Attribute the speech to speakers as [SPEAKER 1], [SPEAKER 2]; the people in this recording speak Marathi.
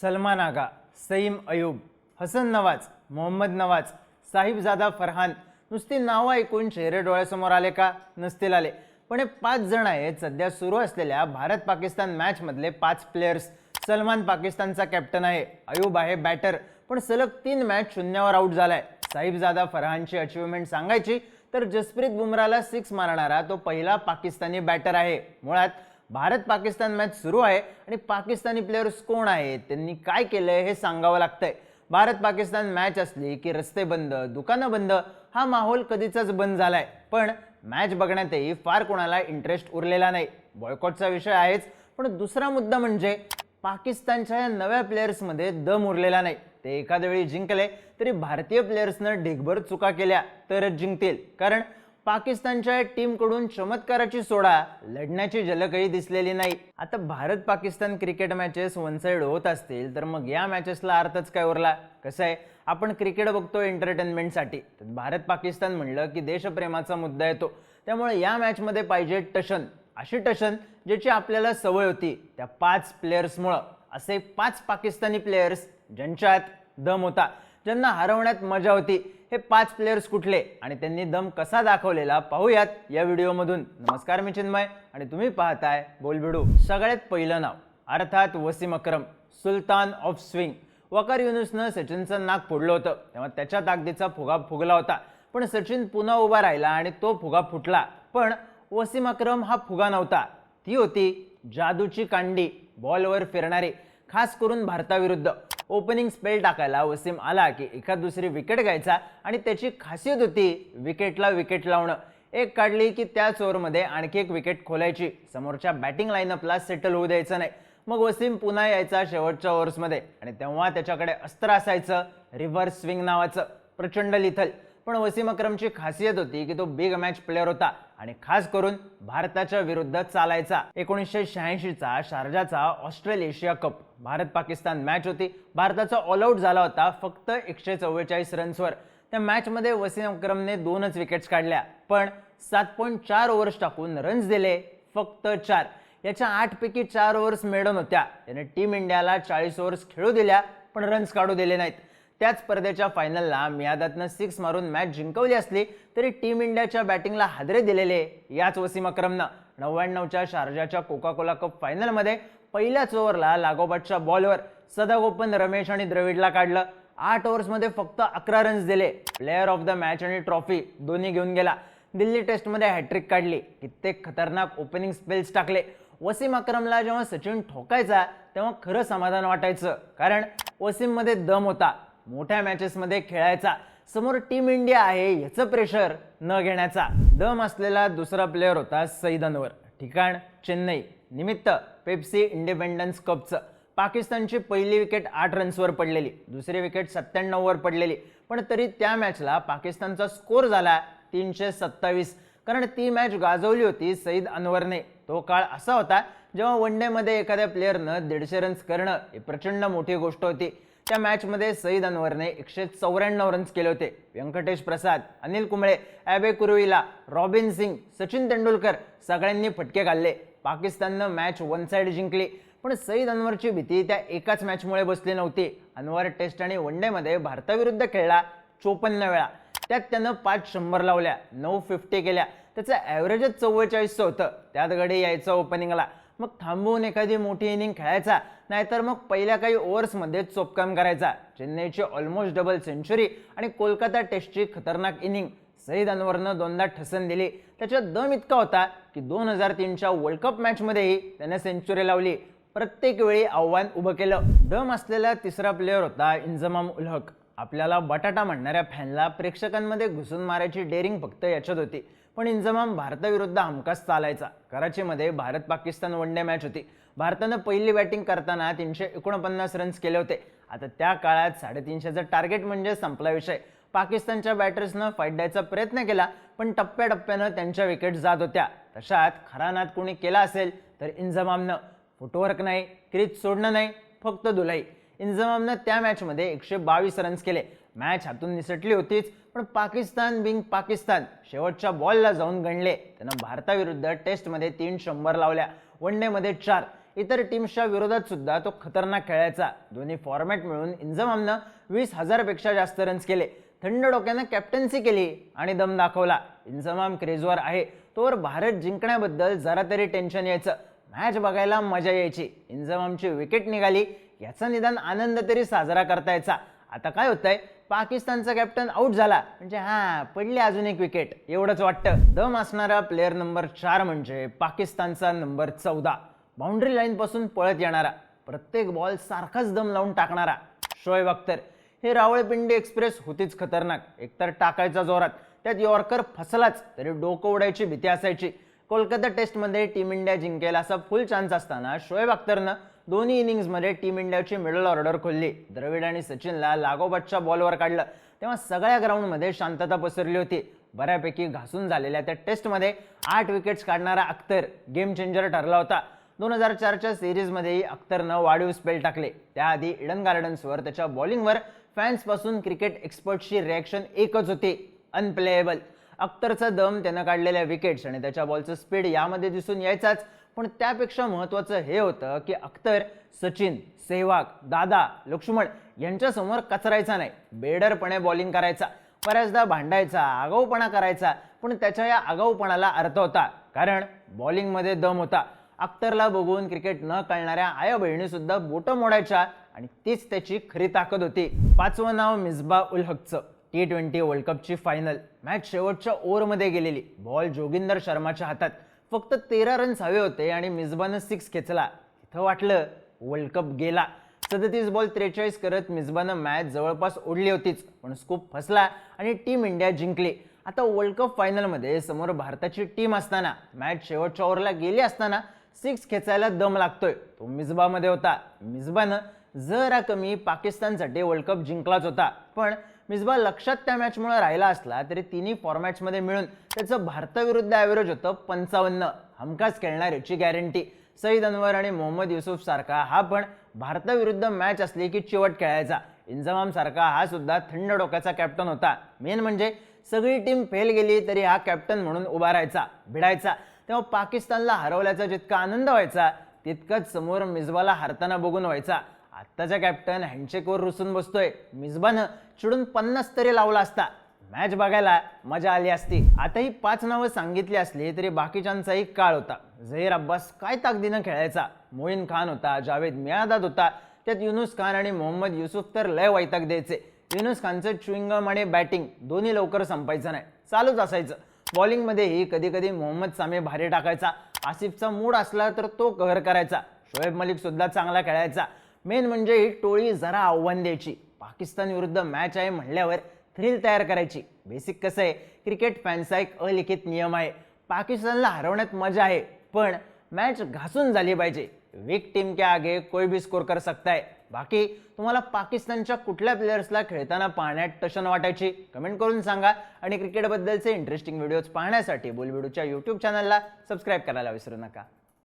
[SPEAKER 1] सलमान आगा सईम अयूब हसन नवाज मोहम्मद नवाज साहिबजादा फरहान नुसती नावं ऐकून चेहरे डोळ्यासमोर आले का? नसतील आले. पण हे पाच जण आहेत सध्या सुरू असलेल्या भारत पाकिस्तान मॅचमधले पाच प्लेयर्स. सलमान पाकिस्तानचा कॅप्टन आहे अयूब आहे बॅटर. पण सलग तीन मॅच शून्यावर आऊट झालाय. साहिबजादा फरहानची अचिव्हमेंट सांगायची तर जसप्रीत बुमराला सिक्स मारणारा तो पहिला पाकिस्तानी बॅटर आहे. मुळात भारत पाकिस्तान मॅच सुरू आहे आणि पाकिस्तानी प्लेयर्स कोण आहेत? त्यांनी काय केलंय हे सांगावं लागतंय. भारत पाकिस्तान मॅच असली की रस्ते बंद दुकानं बंद हा माहोल कधीचाच बंद झालाय. पण मॅच बघण्यातही फार कोणाला इंटरेस्ट उरलेला नाही. बॉयकॉटचा विषय आहेच पण दुसरा मुद्दा म्हणजे पाकिस्तानच्या या नव्या प्लेयर्समध्ये दम उरलेला नाही. ते एखाद्या वेळी जिंकले तरी भारतीय प्लेयर्सनं ढिगभर चुका केल्या तरच जिंकतील. कारण पाकिस्तानच्या टीमकडून चमत्काराची सोडा लढण्याची झलकही दिसलेली नाही. आता Bharat Pakistan cricket matches one side होत असतील तर मग या मॅचेसला अर्थच काय उरला? कसं आहे? आपण क्रिकेट बघतो एंटरटेनमेंटसाठी तर भारत पाकिस्तान म्हणलं की देशप्रेमाचा मुद्दा येतो. त्यामुळे या मॅचमध्ये पाहिजे टशन. अशी टशन ज्याची आपल्याला सवय होती त्या पाच प्लेयर्समुळं असे पाच पाकिस्तानी प्लेयर्स ज्यांच्यात दम होता. ज्यांना हरवण्यात मजा होती. हे पाच प्लेयर्स कुठले? आणि त्यांनी दम कसा दाखवलेला? पाहूयात या व्हिडिओमधून. नमस्कार मी चिन्मय. आणि तुम्ही पाहताय बोलबिडू. सगळ्यात पहिलं नाव अर्थात Wasim Akram sultan of swing Waqar युनुसनं सचिनचं नाक फोडलं होतं. तेव्हा त्याच्या ताकदीचा फुगा फुगला होता. पण सचिन पुन्हा उभा राहिला आणि तो फुगा फुटला. पण वसीम अक्रम हा फुगा नव्हता. ती होती जादूची कांडी बॉलवर फिरणारी. खास करून भारताविरुद्ध. ओपनिंग स्पेल टाकायला वसीम आला की एखाद दुसरी विकेट घ्यायचा आणि त्याची खासियत होती विकेटला विकेट लावणं. एक काढली की त्याच ओव्हरमध्ये आणखी एक विकेट खोलायची. समोरच्या बॅटिंग लाईनअपला सेटल होऊ द्यायचं नाही. मग वसीम पुन्हा यायचा शेवटच्या ओव्हर्समध्ये आणि तेव्हा त्याच्याकडे अस्त्र असायचं. रिव्हर्स स्विंग नावाचं. प्रचंड लिथल पण वसीम अक्रमची खासियत होती की तो बिग मॅच प्लेअर होता आणि खास करून भारताच्या विरुद्ध चालायचा. एकोणीसशे शहाऐंशीचा शारजाचा Australasia cup. Bharat Pakistan match होती. भारताचा ऑल आऊट झाला होता फक्त एकशे चव्वेचाळीस रन्सवर त्या मॅचमध्ये वसीम अक्रमने दोनच विकेट्स काढल्या. पण सात पॉईंट चार ओव्हर्स टाकून रन्स दिले फक्त चार. याच्या आठपैकी चार ओव्हर्स मेडन होत्या. त्याने टीम इंडियाला चाळीस ओव्हर्स खेळू दिल्या पण रन्स काढू दिले नाहीत. त्याच स्पर्धेच्या फायनलला मियादातनं सिक्स मारून मॅच जिंकवली असली तरी टीम इंडियाच्या बॅटिंगला हादरे दिलेले याच वसीम अक्रमनं. नव्याण्णवच्या शारजाच्या कोका कोला कप फायनलमध्ये पहिल्याच ओव्हरला लागोपाठच्या बॉलवर सदागोपन रमेश आणि द्रविडला काढलं. आठ ओव्हर्समध्ये फक्त अकरा रन्स दिले. प्लेअर ऑफ द मॅच आणि ट्रॉफी दोन्ही घेऊन गेला. दिल्ली टेस्टमध्ये हॅट्रिक काढली. कित्येक खतरनाक ओपनिंग स्पेल्स टाकले. वसीम अक्रमला जेव्हा सचिन ठोकायचा तेव्हा खरं समाधान वाटायचं. कारण वसीममध्ये दम होता. मोठ्या मॅचेसमध्ये खेळायचा. समोर टीम इंडिया आहे याचं प्रेशर न घेण्याचा. दम असलेला दुसरा प्लेअर होता सईद अनवर. ठिकाण चेन्नई. निमित्त पेप्सी इंडिपेंडन्स कपचं. पाकिस्तानची पहिली विकेट आठ रन्सवर पडलेली. दुसरी विकेट सत्त्याण्णववर पडलेली. पण तरी त्या मॅचला पाकिस्तानचा स्कोर झाला तीनशे सत्तावीस. कारण ती मॅच गाजवली होती सईद अनवरने. तो काळ असा होता जेव्हा वन डेमध्ये एखाद्या प्लेअरनं दीडशे रन्स करणं ही प्रचंड मोठी गोष्ट होती. त्या मॅचमध्ये सईद अनवरने एकशे चौऱ्याण्णव रन्स केले होते. व्यंकटेश प्रसाद अनिल कुंबळे ॲबे कुरुईला रॉबिन सिंग सचिन तेंडुलकर सगळ्यांनी फटके घालले पाकिस्ताननं मॅच वन साईड जिंकली. पण सईद अनवरची भीती त्या एकाच मॅचमुळे बसली नव्हती. अनवर टेस्ट आणि वन डेमध्ये भारताविरुद्ध खेळला चोपन्न वेळा. त्यात त्यानं पाच शंभर लावल्या नऊ फिफ्टी केल्या. त्याचं ॲव्हरेजच चव्वेचाळीसचं होतं. त्यात गडी यायचं ओपनिंगला मग थांबवून एखादी मोठी इनिंग खेळायचा नाहीतर मग पहिल्या काही ओव्हर्समध्ये चोपकाम करायचा. चेन्नईची ऑलमोस्ट डबल सेंचुरी आणि कोलकाता टेस्टची खतरनाक इनिंग. सईद अनवरनं दोनदा ठसन दिली. त्याच्यात दम इतका होता की दोन हजार तीनच्या वर्ल्ड कप मॅचमध्येही त्याने सेंचुरी लावली. प्रत्येक वेळी आव्हान उभं केलं. दम असलेला तिसरा प्लेअर होता इंजमाम उलहक. आपल्याला बटाटा म्हणणाऱ्या फॅनला प्रेक्षकांमध्ये घुसून मारायची डेअरिंग फक्त याच्यात होती. पण इंजमाम भारताविरुद्ध हमखास चालायचा. कराचीमध्ये Bharat Pakistan one day match होती. भारतानं पहिली बॅटिंग करताना तीनशे एकोणपन्नास रन्स केले होते. आता त्या काळात साडेतीनशेचं टार्गेट म्हणजे संपला विषय. पाकिस्तानच्या बॅटर्सनं फाईट द्यायचा प्रयत्न केला पण टप्प्याटप्प्यानं त्यांच्या विकेट जात होत्या. तशात खरा नाद कोणी केला असेल तर इंजमामनं. फुटवर्क नाही क्रीज सोडणं नाही फक्त दुलाई इंजमामनं त्या मॅचमध्ये एकशे बावीस रन्स केले. मॅच हातून निसटली होतीच पण पाकिस्तान बिंग पाकिस्तान शेवटच्या बॉलला जाऊन गणले. त्यानं भारताविरुद्ध टेस्टमध्ये तीन शंभर लावल्या वन डेमध्ये चार. इतर टीम्सच्या विरोधात सुद्धा तो खतरनाक खेळायचा. दोन्ही फॉर्मॅट मिळून इंजमामनं वीस हजारपेक्षा जास्त रन्स केले. थंड डोक्यानं कॅप्टन्सी केली आणि दम दाखवला. इंजमाम क्रेजवर आहे. तोवर भारत जिंकण्याबद्दल जरा तरी टेन्शन यायचं. मॅच बघायला मजा यायची. इंजमामची विकेट निघाली. याचा निदान आनंद तरी साजरा करता यायचा. आता काय होतंय? पाकिस्तानचा कॅप्टन आऊट झाला. म्हणजे हा पडली अजून एक विकेट एवढंच वाटतं. दम असणारा प्लेअर नंबर चार म्हणजे पाकिस्तानचा नंबर चौदा. बाउंड्री लाईन पासून पळत येणारा. प्रत्येक बॉल सारखाच दम लावून टाकणारा. शोएब अख्तर. हे रावळपिंडी एक्सप्रेस होतीच खतरनाक. एकतर टाकायचा जोरात. त्यात यॉर्कर फसलाच. तरी डोकं उडायची भीती असायची. कोलकाता टेस्टमध्ये टीम इंडिया जिंकेल असा फुल चान्स असताना शोएब अख्तरनं दोन्ही इनिंग्समध्ये टीम इंडियाची मिडल ऑर्डर खोलली. द्रविड आणि सचिनला लागोपाठच्या बॉलवर काढलं. तेव्हा सगळ्या ग्राउंडमध्ये शांतता पसरली होती. बऱ्यापैकी घासून झालेल्या त्या टेस्टमध्ये आठ विकेट्स काढणारा अख्तर गेम चेंजर ठरला होता. दोन हजार चारच्या सिरीजमध्येही अख्तरनं वाढीव स्पेल टाकले. त्याआधी इडन गार्डन्सवर त्याच्या बॉलिंगवर फॅन्सपासून क्रिकेट एक्सपर्टची रिॲक्शन एकच होती. अनप्लेएबल अख्तरचा दम त्यानं काढलेल्या विकेट्स आणि त्याच्या बॉलचं स्पीड यामध्ये दिसून यायचाच. पण त्यापेक्षा महत्त्वाचं हे होतं की अख्तर सचिन सेहवाग दादा लक्ष्मण यांच्यासमोर कचरायचा नाही. बेडरपणे बॉलिंग करायचा. बऱ्याचदा भांडायचा आगाऊपणा करायचा पण त्याच्या या आगाऊपणाला अर्थ होता. कारण बॉलिंगमध्ये दम होता. अख्तरला बघून क्रिकेट न कळणाऱ्या आया बहिणीसुद्धा बोटं मोडायच्या आणि तीच त्याची खरी ताकद होती. पाचवं नाव मिसबा उल हकचं टी ट्वेंटी वर्ल्ड कपची फायनल मॅच शेवटच्या ओव्हरमध्ये गेलेली. बॉल जोगिंदर शर्माच्या हातात. फक्त तेरा रन्स हवे होते आणि मिसबानं सिक्स खेचला. इथं वाटलं वर्ल्ड कप गेला. सदतीस बॉल त्रेचाळीस करत मिसबानं मॅच जवळपास ओढली होतीच पण स्कूप फसला आणि टीम इंडिया जिंकली. आता वर्ल्ड कप फायनलमध्ये समोर भारताची टीम असताना मॅच शेवटच्या ओव्हरला गेली असताना सिक्स खेचायला दम लागतोय. तो मिसबामध्ये होता. मिसबानं जरा कमी पाकिस्तानसाठी वर्ल्ड कप जिंकलाच होता. पण मिसबा लक्षात त्या मॅचमुळे राहिला असला तरी तिन्ही फॉर्मॅट्समध्ये मिळून त्याचं भारताविरुद्ध ॲव्हरेज होतं पंचावन्न. हमखास खेळणार याची गॅरंटी सईद अनवर आणि मोहम्मद युसुफ सारखा हा पण भारताविरुद्ध मॅच असली की चिवट खेळायचा. इंजमाम सारखा हा सुद्धा थंड डोक्याचा कॅप्टन होता. मेन म्हणजे सगळी टीम फेल गेली तरी हा कॅप्टन म्हणून उभा राहायचा भिडायचा. तेव्हा पाकिस्तानला हरवल्याचा जितका आनंद व्हायचा तितकंच समोर मिसबाला हरताना बघून व्हायचा. आत्ताचा कॅप्टन हँडशेकवर रुसून बसतोय. मिसबानं चिडून पन्नास तरी लावला असता. मॅच बघायला मजा आली असती. आताही पाच नावं सांगितली असली तरी बाकीच्यांचाही काळ होता. झहीर अब्बास काय ताकदीनं खेळायचा? मोईन खान होता जावेद मियादाद होता. त्यात युनुस खान आणि मोहम्मद युसुफ तर लय वैताग द्यायचे. युनुस खानचं च्युइंगम आणि बॅटिंग दोन्ही लवकर संपायचं नाही. चालूच असायचं. बॉलिंगमध्येही कधी कधी मोहम्मद सामी भारी टाकायचा. आसिफचा मूड असला तर तो कव्हर करायचा. शोएब मलिक सुद्धा चांगला खेळायचा. मेन म्हणजे ही टोळी जरा आव्हान द्यायची. पाकिस्तान विरुद्ध मॅच आहे म्हणल्यावर थ्रिल तयार करायची. बेसिक कसं आहे? क्रिकेट फॅन्सचा एक अलिखित नियम आहे. पाकिस्तानला हरवण्यात मजा आहे पण मॅच घासून झाली पाहिजे. वीक टीम के आगे कोई भी स्कोर कर सकता है. बाकी तुम्हाला पाकिस्तानच्या कुठल्या प्लेयर्सला खेळताना पाहण्यात टशन वाटायची? कमेंट करून सांगा. आणि क्रिकेटबद्दलचे इंटरेस्टिंग व्हिडिओज पाहण्यासाठी बोलबिडूच्या यूट्यूब चॅनलला सबस्क्राईब करायला विसरू नका.